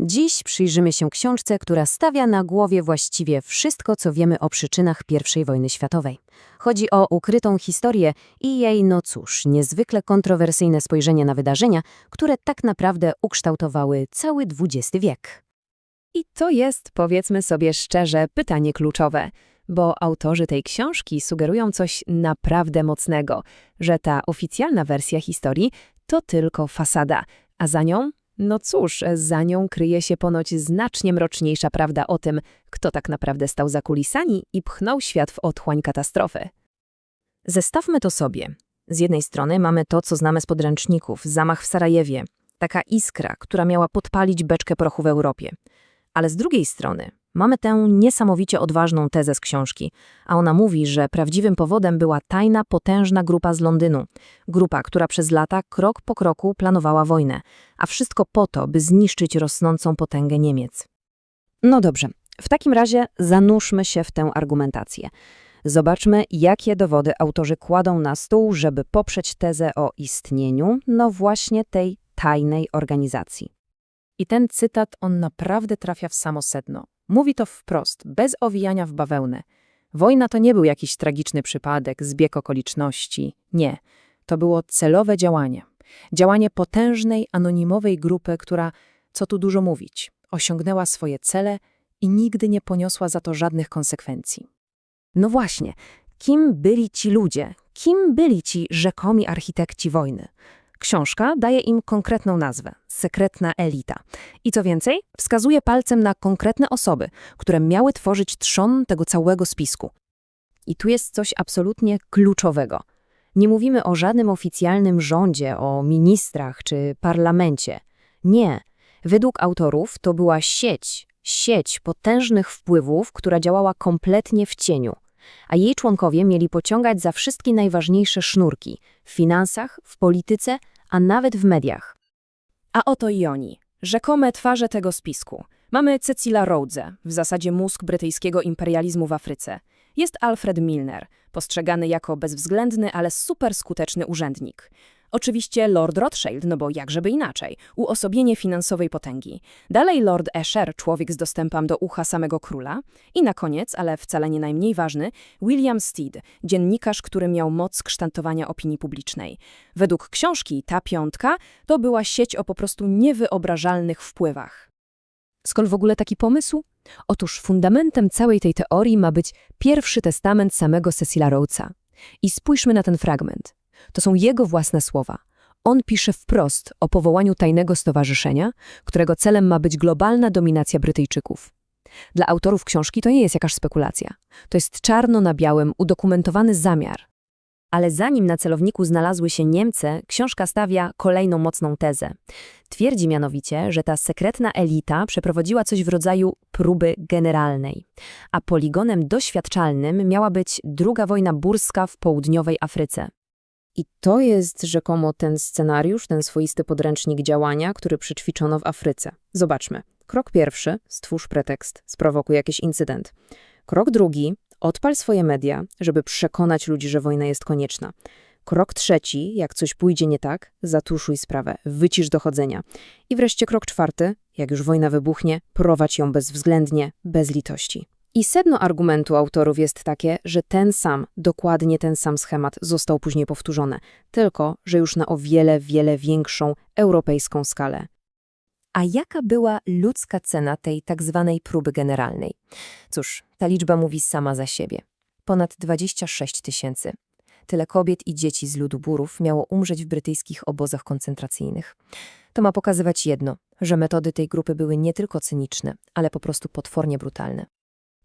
Dziś przyjrzymy się książce, która stawia na głowie właściwie wszystko, co wiemy o przyczynach I wojny światowej. Chodzi o ukrytą historię i jej, no cóż, niezwykle kontrowersyjne spojrzenie na wydarzenia, które tak naprawdę ukształtowały cały XX wiek. I to jest, powiedzmy sobie szczerze, pytanie kluczowe, bo autorzy tej książki sugerują coś naprawdę mocnego, że ta oficjalna wersja historii to tylko fasada, a za nią, no cóż, za nią kryje się ponoć znacznie mroczniejsza prawda o tym, kto tak naprawdę stał za kulisami i pchnął świat w otchłań katastrofy. Zestawmy to sobie. Z jednej strony mamy to, co znamy z podręczników, zamach w Sarajewie, taka iskra, która miała podpalić beczkę prochu w Europie. Ale z drugiej strony mamy tę niesamowicie odważną tezę z książki, a ona mówi, że prawdziwym powodem była tajna, potężna grupa z Londynu. Grupa, która przez lata krok po kroku planowała wojnę, a wszystko po to, by zniszczyć rosnącą potęgę Niemiec. No dobrze, w takim razie zanurzmy się w tę argumentację. Zobaczmy, jakie dowody autorzy kładą na stół, żeby poprzeć tezę o istnieniu, no właśnie tej tajnej organizacji. I ten cytat, on naprawdę trafia w samo sedno. Mówi to wprost, bez owijania w bawełnę. Wojna to nie był jakiś tragiczny przypadek, zbieg okoliczności. Nie. To było celowe działanie. Działanie potężnej, anonimowej grupy, która, co tu dużo mówić, osiągnęła swoje cele i nigdy nie poniosła za to żadnych konsekwencji. No właśnie, kim byli ci ludzie? Kim byli ci rzekomi architekci wojny? Książka daje im konkretną nazwę sekretna elita. I co więcej, wskazuje palcem na konkretne osoby, które miały tworzyć trzon tego całego spisku. I tu jest coś absolutnie kluczowego. Nie mówimy o żadnym oficjalnym rządzie, o ministrach czy parlamencie. Nie. Według autorów to była sieć, sieć potężnych wpływów, która działała kompletnie w cieniu a jej członkowie mieli pociągać za wszystkie najważniejsze sznurki w finansach, w polityce, a nawet w mediach. A oto i oni, rzekome twarze tego spisku. Mamy Cecila Rhodes'e, w zasadzie mózg brytyjskiego imperializmu w Afryce. Jest Alfred Milner, postrzegany jako bezwzględny, ale super skuteczny urzędnik. Oczywiście Lord Rothschild, no bo jakżeby inaczej, uosobienie finansowej potęgi. Dalej Lord Esher, człowiek z dostępem do ucha samego króla. I na koniec, ale wcale nie najmniej ważny, William Stead, dziennikarz, który miał moc kształtowania opinii publicznej. Według książki ta piątka to była sieć o po prostu niewyobrażalnych wpływach. Skąd w ogóle taki pomysł? Otóż fundamentem całej tej teorii ma być pierwszy testament samego Cecila Rhodesa. I spójrzmy na ten fragment. To są jego własne słowa. On pisze wprost o powołaniu tajnego stowarzyszenia, którego celem ma być globalna dominacja Brytyjczyków. Dla autorów książki to nie jest jakaś spekulacja. To jest czarno na białym udokumentowany zamiar. Ale zanim na celowniku znalazły się Niemcy, książka stawia kolejną mocną tezę. Twierdzi mianowicie, że ta sekretna elita przeprowadziła coś w rodzaju próby generalnej, a poligonem doświadczalnym miała być druga wojna burska w południowej Afryce. I to jest rzekomo ten scenariusz, ten swoisty podręcznik działania, który przećwiczono w Afryce. Zobaczmy. Krok pierwszy, stwórz pretekst, sprowokuj jakiś incydent. Krok drugi, odpal swoje media, żeby przekonać ludzi, że wojna jest konieczna. Krok trzeci, jak coś pójdzie nie tak, zatuszuj sprawę, wycisz dochodzenia. I wreszcie krok czwarty, jak już wojna wybuchnie, prowadź ją bezwzględnie, bez litości. I sedno argumentu autorów jest takie, że ten sam, dokładnie ten sam schemat został później powtórzony, tylko że już na o wiele, wiele większą europejską skalę. A jaka była ludzka cena tej tak zwanej próby generalnej? Cóż, ta liczba mówi sama za siebie. Ponad 26 tysięcy. Tyle kobiet i dzieci z ludu burów miało umrzeć w brytyjskich obozach koncentracyjnych. To ma pokazywać jedno, że metody tej grupy były nie tylko cyniczne, ale po prostu potwornie brutalne.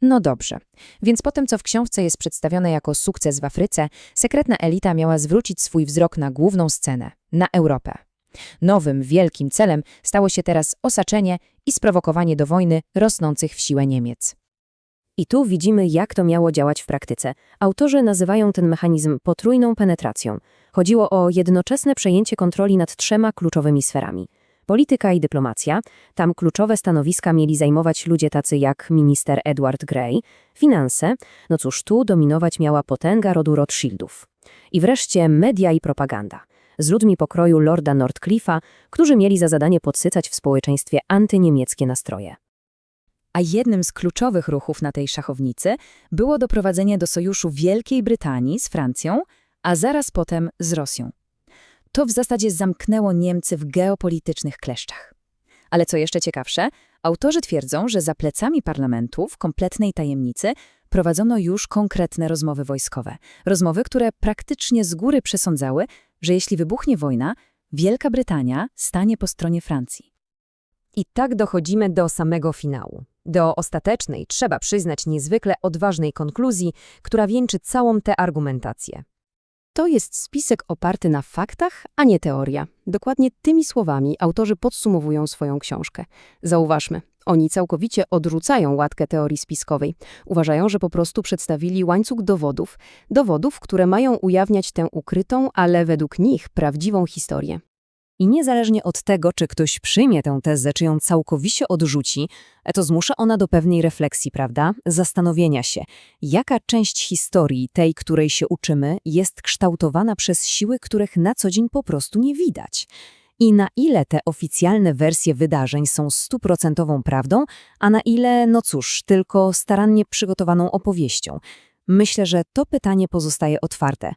No dobrze, więc po tym, co w książce jest przedstawione jako sukces w Afryce, sekretna elita miała zwrócić swój wzrok na główną scenę, na Europę. Nowym, wielkim celem stało się teraz osaczenie i sprowokowanie do wojny rosnących w siłę Niemiec. I tu widzimy, jak to miało działać w praktyce. Autorzy nazywają ten mechanizm potrójną penetracją. Chodziło o jednoczesne przejęcie kontroli nad trzema kluczowymi sferami – Polityka i dyplomacja. Tam kluczowe stanowiska mieli zajmować ludzie tacy jak minister Edward Grey. Finanse. No cóż, tu dominować miała potęga rodu Rothschildów. I wreszcie media i propaganda. z ludźmi pokroju lorda Nordcliffa, którzy mieli za zadanie podsycać w społeczeństwie antyniemieckie nastroje. A jednym z kluczowych ruchów na tej szachownicy było doprowadzenie do sojuszu Wielkiej Brytanii z Francją, a zaraz potem z Rosją. To w zasadzie zamknęło Niemcy w geopolitycznych kleszczach. Ale co jeszcze ciekawsze, autorzy twierdzą, że za plecami parlamentu w kompletnej tajemnicy prowadzono już konkretne rozmowy wojskowe. Rozmowy, które praktycznie z góry przesądzały, że jeśli wybuchnie wojna, Wielka Brytania stanie po stronie Francji. I tak dochodzimy do samego finału. Do ostatecznej, trzeba przyznać, niezwykle odważnej konkluzji, która wieńczy całą tę argumentację. To jest spisek oparty na faktach, a nie teoria. Dokładnie tymi słowami autorzy podsumowują swoją książkę. Zauważmy, oni całkowicie odrzucają łatkę teorii spiskowej. Uważają, że po prostu przedstawili łańcuch dowodów, dowodów, które mają ujawniać tę ukrytą, ale według nich prawdziwą historię. I niezależnie od tego, czy ktoś przyjmie tę tezę, czy ją całkowicie odrzuci, to zmusza ona do pewnej refleksji, prawda? Zastanowienia się, jaka część historii, tej, której się uczymy, jest kształtowana przez siły, których na co dzień po prostu nie widać. I na ile te oficjalne wersje wydarzeń są stuprocentową prawdą, a na ile, no cóż, tylko starannie przygotowaną opowieścią. Myślę, że to pytanie pozostaje otwarte.